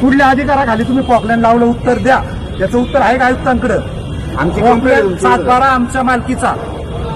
कुठल्या अधिकाराखाली तुम्ही पॉकलँड लावलं उत्तर द्या. याचं उत्तर आहे का आयुक्तांकडे? सात बारा आमच्या मालकीचा.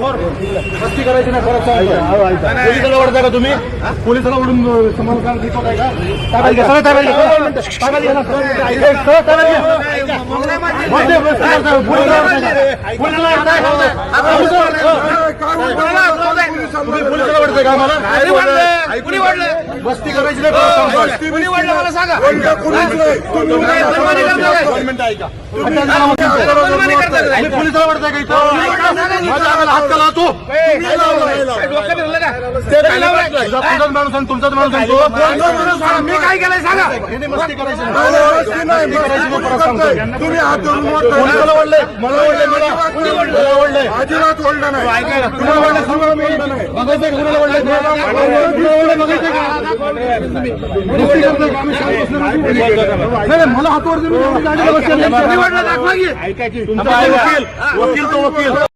मस्ती करायची परत सांगतो. पोलिसाला ओढताय का तुम्ही? पोलिसाला ओढून तुम्हाला काय दिसत आहे ना. पोलिसाला ओढताय का? आम्हाला? मस्ती करायची ऐका. तुम्ही पोलिसाला ओढताय का हात लावतो? तुमचाच माणूस आणि तुमचाच माणूस. मी काय केलंय सांगा. तुम्ही हात पोलिसाला ओढलंय, मला ओढलंय, मला. मला ओढलंय. अजिबात ओढलं नाही कुणाला का कुणाला? कुणाला नाही. नाही, नाही, मला हात वर देऊन एवढी गाडीला बसलेलं नाही. निवडलं दाखवा की तुमचा आहे वकील वकील तो वकील